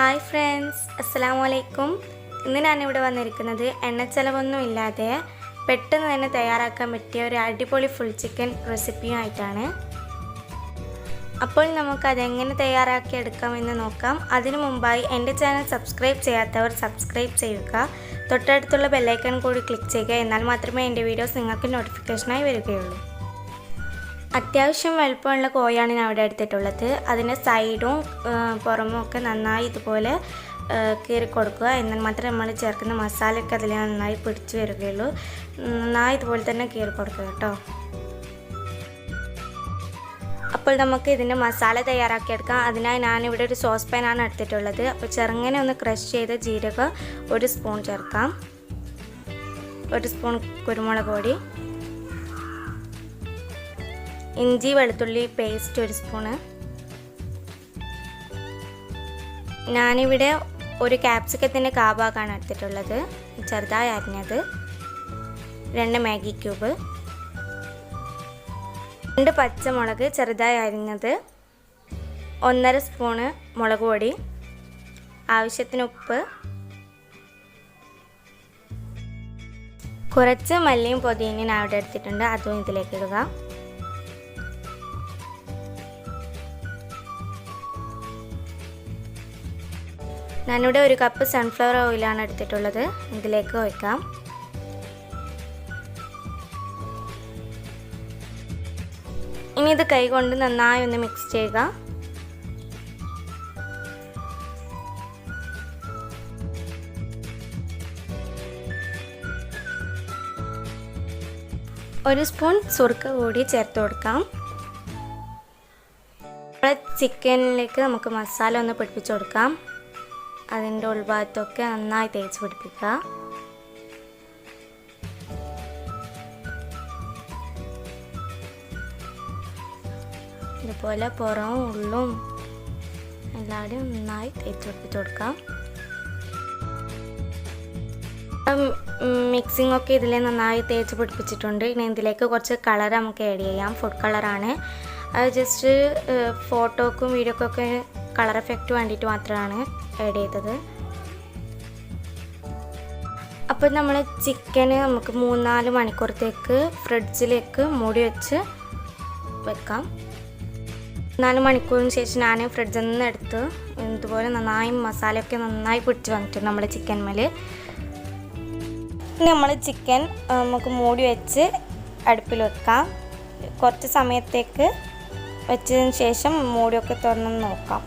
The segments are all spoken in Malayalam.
ഹായ് ഫ്രണ്ട്സ് അസ്സലാമു അലൈക്കും ഇന്ന് ഞാനിവിടെ വന്നിരിക്കുന്നത് എണ്ണച്ചെലവൊന്നും ഇല്ലാതെ പെട്ടെന്ന് തന്നെ തയ്യാറാക്കാൻ പറ്റിയ ഒരു അടിപൊളി ഫുൾ ചിക്കൻ റെസിപ്പിയുമായിട്ടാണ് അപ്പോൾ നമുക്ക് അതെങ്ങനെ തയ്യാറാക്കി എടുക്കാമെന്ന് നോക്കാം. അതിനു മുമ്പായി എന്റെ ചാനൽ സബ്സ്ക്രൈബ് ചെയ്യാത്തവർ സബ്സ്ക്രൈബ് ചെയ്യുക. തൊട്ടടുത്തുള്ള ബെല്ലൈക്കൺ കൂടി ക്ലിക്ക് ചെയ്യുക. എന്നാൽ മാത്രമേ എന്റെ വീഡിയോസ് നിങ്ങൾക്ക് നോട്ടിഫിക്കേഷനായി വരികയുള്ളൂ. അത്യാവശ്യം വലുപ്പമുള്ള കോയാണ് ഞാൻ അവിടെ എടുത്തിട്ടുള്ളത്. അതിന്റെ സൈഡും പുറമും ഒക്കെ നന്നായി ഇതുപോലെ കീറി കൊടുക്കുക. എന്നാൽ മാത്രമേ നമ്മൾ ചേർക്കുന്ന മസാലയൊക്കെ അതിൽ നന്നായി പിടിച്ചു വരികയുള്ളൂ. നന്നായി ഇതുപോലെ തന്നെ കീറി കൊടുക്കുക കേട്ടോ. അപ്പോൾ നമുക്ക് ഇതിന്റെ മസാല തയ്യാറാക്കിയെടുക്കാം. അതിനായി ഞാനിവിടെ ഒരു സോസ് പാനാണ് എടുത്തിട്ടുള്ളത്. അപ്പോൾ ചെറുങ്ങനെ ഒന്ന് ക്രഷ് ചെയ്ത ജീരകം ഒരു സ്പൂൺ ചേർക്കാം. ഒരു സ്പൂൺ കുരുമുളക് പൊടി. ഇഞ്ചി വെളുത്തുള്ളി പേസ്റ്റ് ഒരു സ്പൂണ് ഞാനിവിടെ ഒരു ക്യാപ്സിക്കത്തിന്റെ കാബാക്കാണ് എടുത്തിട്ടുള്ളത്. ചെറുതായി അരിഞ്ഞത്. രണ്ട് മാഗി ക്യൂബ് രണ്ട് പച്ചമുളക് ചെറുതായി അരിഞ്ഞത്. ഒന്നര സ്പൂണ് മുളക് പൊടി. ആവശ്യത്തിന് ഉപ്പ്. കുറച്ച് മല്ലിയും പൊതിയനും അവിടെ എടുത്തിട്ടുണ്ട്. അതും ഇതിലേക്ക് ഇടുക. ഞാനിവിടെ ഒരു കപ്പ് സൺഫ്ലവർ ഓയിലാണ് എടുത്തിട്ടുള്ളത്. ഇതിലേക്ക് ഒഴിക്കാം. ഇനി ഇത് കൈകൊണ്ട് നന്നായി ഒന്ന് മിക്സ് ചെയ്യുക. ഒരു സ്പൂൺ സുർക്ക കൂടി ചേർത്ത് കൊടുക്കാം. ചിക്കനിലേക്ക് നമുക്ക് മസാല ഒന്ന് പിടിപ്പിച്ചു കൊടുക്കാം. അതിന്റെ ഉൾഭാഗത്തൊക്കെ നന്നായി തേച്ച് പിടിപ്പിക്കുക. ഇതുപോലെ പുറവും ഉള്ളും എല്ലാവരും നന്നായി തേച്ച് പിടിപ്പിച്ച് കൊടുക്കാം മിക്സിംഗ് ഒക്കെ ഇതിൽ നന്നായി തേച്ച് പിടിപ്പിച്ചിട്ടുണ്ട്. ഇനി ഇതിലേക്ക് കുറച്ച് കളർ നമുക്ക് ആഡ് ചെയ്യാം. ഫുഡ് കളറാണ്. അത് ജസ്റ്റ് ഫോട്ടോക്കും വീഡിയോക്കൊക്കെ കളർ എഫക്റ്റ് വേണ്ടിയിട്ട് മാത്രമാണ് ആഡ് ചെയ്തത്. അപ്പോൾ നമ്മൾ ചിക്കന് നമുക്ക് മൂന്നാൽ മണിക്കൂറത്തേക്ക് ഫ്രിഡ്ജിലേക്ക് മൂടി വെച്ച് വെക്കാം. നാല് മണിക്കൂറിന് ശേഷം ഞാൻ ഫ്രിഡ്ജിൽ നിന്ന് എടുത്ത് ഇതുപോലെ നന്നായി മസാലയൊക്കെ നന്നായി പിടിച്ച് വന്നിട്ടുണ്ട് നമ്മുടെ ചിക്കൻ മേൽ നമ്മൾ ചിക്കൻ നമുക്ക് മൂടി വെച്ച് അടുപ്പിൽ വെക്കാം. കുറച്ച് സമയത്തേക്ക് വെച്ചതിന് ശേഷം മൂടിയൊക്കെ തുറന്ന് നോക്കാം.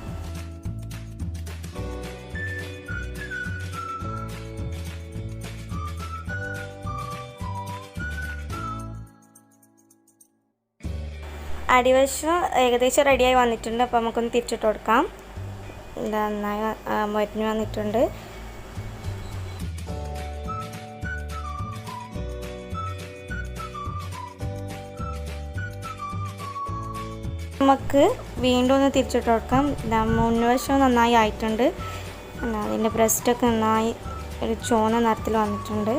അടിവശം ഏകദേശം റെഡിയായി വന്നിട്ടുണ്ട്. അപ്പോൾ നമുക്കൊന്ന് തിരിച്ചിട്ട് കൊടുക്കാം. നന്നായി മരുന്ന് വന്നിട്ടുണ്ട്. നമുക്ക് വീണ്ടും ഒന്ന് തിരിച്ചിട്ട് കൊടുക്കാം. മുൻവശം നന്നായി ആയിട്ടുണ്ട്. അതിന്റെ ബ്രസ്റ്റൊക്കെ നന്നായി ഒരു ചോന നിറത്തിൽ വന്നിട്ടുണ്ട്.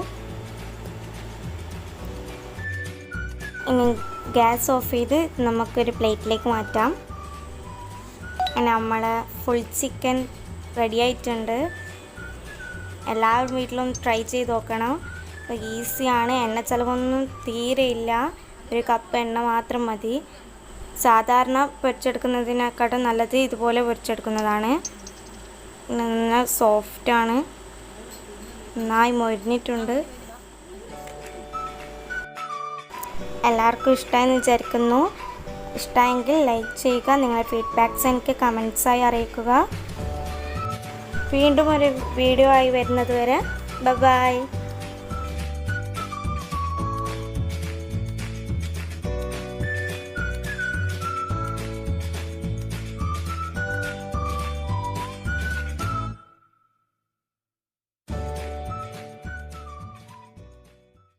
ഇനി ഗ്യാസ് ഓഫ് ചെയ്ത് നമുക്കൊരു പ്ലേറ്റിലേക്ക് മാറ്റാം. നമ്മളെ ഫുൾ ചിക്കൻ റെഡി ആയിട്ടുണ്ട്. എല്ലാവരും വീട്ടിലും ട്രൈ ചെയ്ത് നോക്കണം. ഈസിയാണ്. എണ്ണ ചിലവൊന്നും തീരെ ഇല്ല. ഒരു കപ്പ് എണ്ണ മാത്രം മതി. സാധാരണ പൊരിച്ചെടുക്കുന്നതിനെക്കാട്ടും നല്ലത് ഇതുപോലെ പൊരിച്ചെടുക്കുന്നതാണ്. നല്ല സോഫ്റ്റാണ് നന്നായി മൊരിഞ്ഞിട്ടുണ്ട്. എല്ലാവർക്കും ഇഷ്ടമായെന്ന് വിചാരിക്കുന്നു. ഇഷ്ടമായെങ്കിൽ ലൈക്ക് ചെയ്യുക നിങ്ങളുടെ ഫീഡ്ബാക്ക്സ് എനിക്ക് കമൻസായി അറിയിക്കുക. വീണ്ടും ഒരു വീഡിയോ ആയി വരുന്നത് വരെ ബൈ